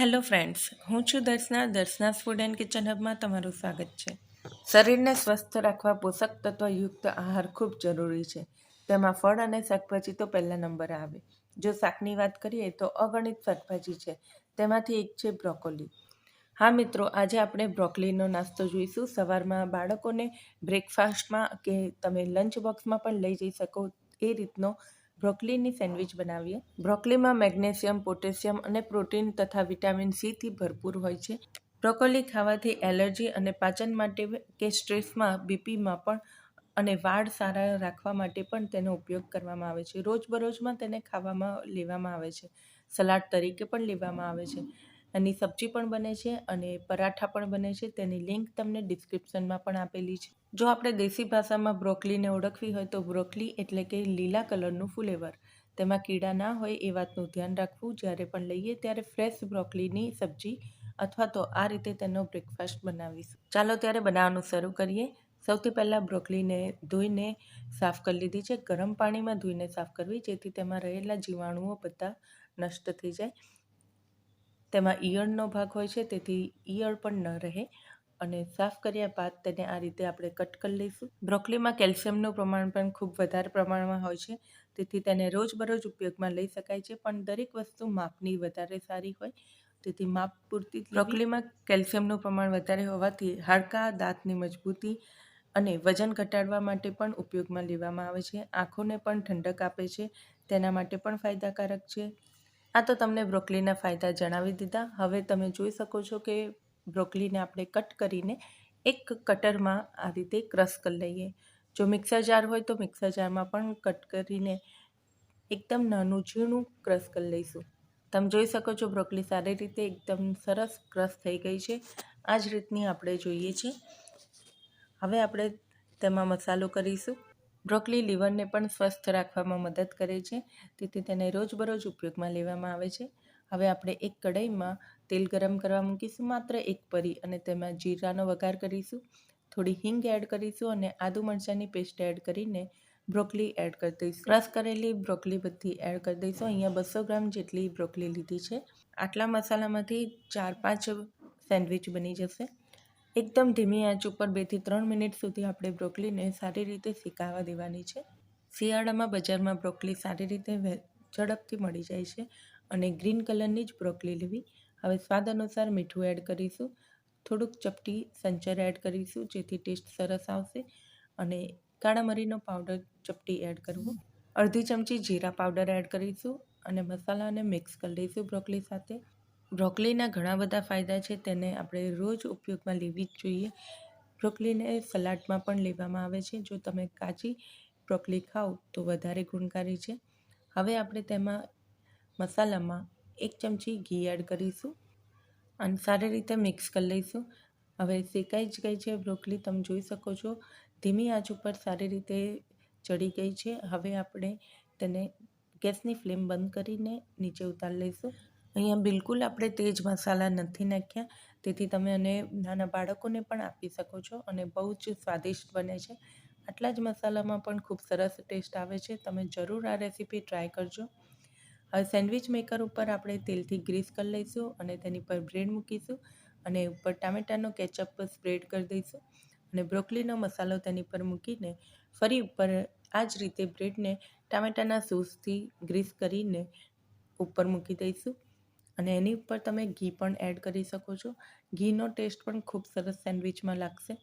Hello friends, હું છું Darshana. Darshana's food and kitchen હબમાં તમારું સ્વાગત છે. શરીરને સ્વસ્થ રાખવા પોષક તત્વયુક્ત આહાર ખૂબ જરૂરી છે. તેમાં ફળ અને શાકભાજી તો પહેલા નંબર આવે. જો શાકની વાત કરીએ તો અગણિત શાકભાજી છે. તેમાંથી એક છે બ્રોકોલી. હા મિત્રો, આજે આપણે બ્રોકોલીનો નાસ્તો જોઈશું. સવારમાં બાળકોને બ્રેકફાસ્ટમાં કે તમે લંચ બોક્સમાં પણ લઈ જઈ શકો એ રીતનો બ્રોકલીની સેન્ડવિચ બનાવીએ. બ્રોકલીમાં મેગ્નેશિયમ, પોટેશિયમ અને પ્રોટીન તથા વિટામિન સીથી ભરપૂર હોય છે. બ્રોકોલી ખાવાથી એલર્જી અને પાચન માટે કે સ્ટ્રેસમાં બીપીમાં પણ અને વાળ સારા રાખવા માટે પણ તેનો ઉપયોગ કરવામાં આવે છે. રોજબરોજમાં તેને ખાવામાં લેવામાં આવે છે. સલાડ તરીકે પણ લેવામાં આવે છે. એની સબ્જી પણ બને છે અને પરાઠા પણ બને છે. તેની લિંક તમને ડિસ્ક્રિપ્શનમાં પણ આપેલી છે. જો આપણે દેશી ભાષામાં બ્રોકલીને ઓળખવી હોય તો બ્રોકલી એટલે કે લીલા કલરનું ફુલેવર. તેમાં કીડા ના હોય એ વાતનું ધ્યાન રાખવું. જ્યારે પણ લઈએ ત્યારે ફ્રેશ બ્રોકલીની સબ્જી અથવા તો આ રીતે તેનો બ્રેકફાસ્ટ બનાવીશું. ચાલો ત્યારે બનાવવાનું શરૂ કરીએ. સૌથી પહેલાં બ્રોકલીને ધોઈને સાફ કરી લીધી છે. ગરમ પાણીમાં ધોઈને સાફ કરવી જેથી તેમાં રહેલા જીવાણુઓ બધા નષ્ટ થઈ જાય. તેમાં ઈયળનો ભાગ હોય છે, તેથી ઈયળ પણ ન રહે. અને સાફ કર્યા બાદ તેને આ રીતે આપણે કટ કરી લઈશું. બ્રોકલીમાં કેલ્શિયમનું પ્રમાણ પણ ખૂબ વધારે પ્રમાણમાં હોય છે, તેથી તેને રોજબરોજ ઉપયોગમાં લઈ શકાય છે, પણ દરેક વસ્તુ માપની વધારે સારી હોય. તેથી માપ પૂરતી બ્રોકલીમાં કેલ્શિયમનું પ્રમાણ વધારે હોવાથી હાડકાં, દાંતની મજબૂતી અને વજન ઘટાડવા માટે પણ ઉપયોગમાં લેવામાં આવે છે. આંખોને પણ ઠંડક આપે છે, તેના માટે પણ ફાયદાકારક છે. આ તો તમને બ્રોકલીના ફાયદા જણાવી દીધા. હવે તમે જોઈ શકો છો કે બ્રોકલીને આપણે કટ કરીને એક કટરમાં આ રીતે ક્રશ કરી લઈએ. જો મિક્સર જાર હોય તો મિક્સર જારમાં પણ કટ કરીને એકદમ નાનું ઝીણું ક્રશ કરી લઈશું. તમે જોઈ શકો છો બ્રોકલી સારી રીતે એકદમ સરસ ક્રશ થઈ ગઈ છે. આ જ રીતની આપણે જોઈએ છે હવે આપણે તેમાં મસાલો કરીશું. બ્રોકલી લીવરને પણ સ્વસ્થ રાખવામાં મદદ કરે છે. તેથી તેને રોજબરોજ ઉપયોગમાં લેવામાં આવે છે. હવે આપણે એક કઢાઈમાં તેલ ગરમ કરવા મૂકીશું, માત્ર એક પરી, અને તેમાં જીરાનો વઘાર કરીશું. થોડી હિંગ એડ કરીશું અને આદુ મરચાંની પેસ્ટ એડ કરીને બ્રોકલી એડ કરી દઈશું. ક્રશ કરેલી બ્રોકલી બધી એડ કરી દઈશું. અહીંયા બસો ગ્રામ જેટલી બ્રોકલી લીધી છે. આટલા મસાલામાંથી ચાર પાંચ સેન્ડવિચ બની જશે. એકદમ ધીમી આંચ ઉપર બેથી ત્રણ મિનિટ સુધી આપણે બ્રોકલીને સારી રીતે શેકાવા દેવાની છે. શિયાળામાં બજારમાં બ્રોકલી સારી રીતે ઝડપથી મળી જાય છે અને ગ્રીન કલરની જ બ્રોકલી લેવી. હવે સ્વાદ અનુસાર મીઠું એડ કરીશું, થોડુંક ચપટી સંચર એડ કરીશું જેથી ટેસ્ટ સરસ આવશે અને કાળા મરીનો પાવડર ચપટી એડ કરવું. અડધી ચમચી જીરા પાવડર એડ કરીશું અને મસાલાને મિક્સ કરી લઈશું બ્રોકલી સાથે. બ્રોકલીના ઘણા બધા ફાયદા છે, તેને આપણે રોજ ઉપયોગમાં લેવી જ જોઈએ. બ્રોકલીને સલાડમાં પણ લેવામાં આવે છે. જો તમે કાચી બ્રોકલી ખાઓ તો વધારે ગુણકારી છે. હવે આપણે તેમાં મસાલામાં એક ચમચી ઘી એડ કરીશું અને સારી રીતે મિક્સ કરી લઈશું. હવે શેકાઈ જ ગઈ છે બ્રોકલી, તમે જોઈ શકો છો. ધીમી આંચ ઉપર સારી રીતે ચડી ગઈ છે. હવે આપણે તેને ગેસની ફ્લેમ બંધ કરીને નીચે ઉતારી લઈશું. અહીંયા બિલકુલ આપણે તેજ મસાલા નથી નાખ્યા. તેથી તમે અને નાના બાળકોને પણ આપી શકો છો અને બહુ જ સ્વાદિષ્ટ બને છે. આટલા જ મસાલામાં પણ ખૂબ સરસ ટેસ્ટ આવે છે. તમે જરૂર આ રેસીપી ટ્રાય કરજો. હવે સેન્ડવિચ મેકર ઉપર આપણે તેલથી ગ્રીસ કરી લઈશું અને તેની પર બ્રેડ મૂકીશું અને ઉપર ટામેટાનો કેચઅપ સ્પ્રેડ કરી દઈશું અને બ્રોકલીનો મસાલો તેની પર મૂકીને ફરી ઉપર આ જ રીતે બ્રેડને ટામેટાના સૂસથી ગ્રીસ કરીને ઉપર મૂકી દઈશું. અને એની ઉપર તમે ઘી પણ એડ કરી શકો છો. ઘીનો ટેસ્ટ પણ ખૂબ સરસ સેન્ડવિચમાં લાગશે.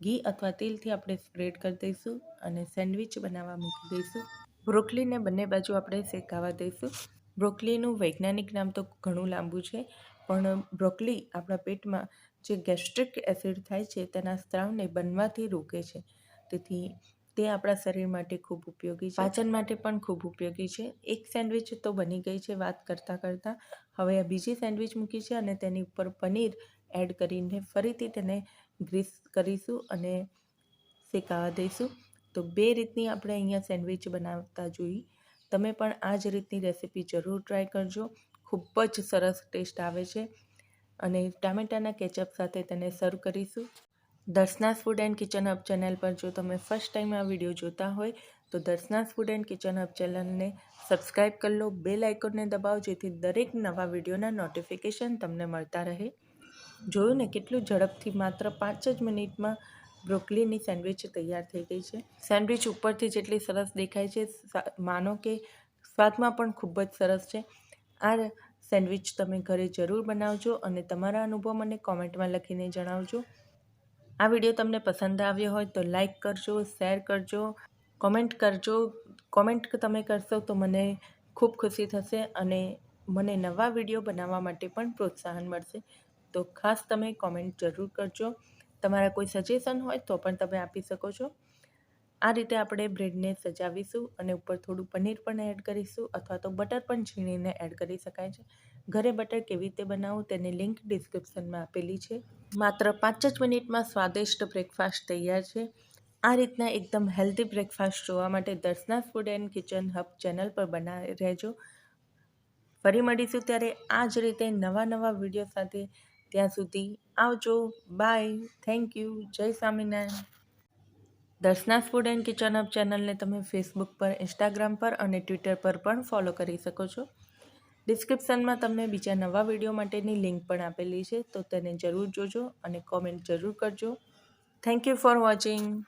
ઘી અથવા તેલથી આપણે સ્પ્રેડ કરી દઈશું અને સેન્ડવિચ બનાવવા મૂકી દઈશું. બ્રોકલીને બંને બાજુ આપણે શેકાવા દઈશું. બ્રોકલીનું વૈજ્ઞાનિક નામ તો ઘણું લાંબુ છે, પણ બ્રોકલી આપણા પેટમાં જે ગેસ્ટ્રિક એસિડ થાય છે તેના સ્ત્રાવને બનવાથી રોકે છે. તેથી તે આપણા શરીર માટે ખૂબ ઉપયોગી છે. પાચન માટે પણ ખૂબ ઉપયોગી છે. એક સેન્ડવિચ તો બની ગઈ છે વાત કરતાં કરતાં. હવે આ બીજી સેન્ડવિચ મૂકી છે અને તેની ઉપર પનીર એડ કરીને ફરીથી તેને ગ્રીસ કરીશું અને શેકાવા દઈશું. તો બે રીતની આપણે અહીંયા સેન્ડવિચ બનાવતા જોઈ. તમે પણ આ જ રીતની રેસીપી જરૂર ટ્રાય કરજો. ખૂબ જ સરસ ટેસ્ટ આવે છે. અને ટામેટાના કેચઅપ સાથે તેને સર્વ કરીશું. Darshana's food and kitchen hub channel પર જો તમે ફર્સ્ટ ટાઈમ આ વીડિયો જોતા હોય, તો Darshana's food and kitchen hub ચેનલને સબસ્ક્રાઈબ કરી લો, બેલ આઇકોનને દબાવો, જેથી દરેક નવા વિડીયોના નોટિફિકેશન તમને મળતા રહે. જોયું ને કેટલું ઝડપથી માત્ર પાંચ જ મિનિટમાં બ્રોકલીની સેન્ડવિચ તૈયાર થઈ ગઈ છે. સેન્ડવિચ ઉપરથી જેટલી સરસ દેખાય છે માનો કે સ્વાદમાં પણ ખૂબ જ સરસ છે. આ સેન્ડવિચ તમે ઘરે જરૂર બનાવજો અને તમારા અનુભવ મને કોમેન્ટમાં લખીને જણાવજો. આ વીડિયો તમને પસંદ આવ્યો હોય તો લાઈક કરજો, શેર કરજો, કોમેન્ટ કરજો. કોમેન્ટ તમે કરશો તો મને ખૂબ ખુશી થશે અને મને નવા વીડિયો બનાવવા માટે પણ પ્રોત્સાહન મળશે. તો ખાસ તમે કોમેન્ટ જરૂર કરજો. તમારા કોઈ સજેશન હોય તો પણ તમે આપી શકો છો. આ રીતે આપણે બ્રેડને સજાવીશું અને ઉપર થોડું પનીર પણ એડ કરીશું અથવા તો બટર પણ છીણીને એડ કરી શકાય છે. ઘરે બટર કેવી રીતે બનાવવું તેની લિંક ડિસ્ક્રિપ્શનમાં આપેલી છે. માત્ર પાંચ જ મિનિટમાં સ્વાદિષ્ટ બ્રેકફાસ્ટ તૈયાર છે. આ રીતના એકદમ હેલ્ધી બ્રેકફાસ્ટ જોવા માટે Darshana food and kitchen hub channel પર બનાવી રહેજો. ફરી મળીશું ત્યારે આ જ રીતે નવા નવા વીડિયો સાથે. ત્યાં સુધી આવજો. બાય. Thank you. જય Swaminarayan. Darshana's food and kitchen hub ચેનલને તમે ફેસબુક પર, ઇન્સ્ટાગ્રામ પર અને ટ્વિટર પર પણ ફોલો કરી શકો છો. ડિસ્ક્રિપ્શનમાં તમને બીજા નવા વીડિયો માટેની લિંક પણ આપેલી છે, તો તેને જરૂર જોજો અને કોમેન્ટ જરૂર કરજો. Thank you for watching.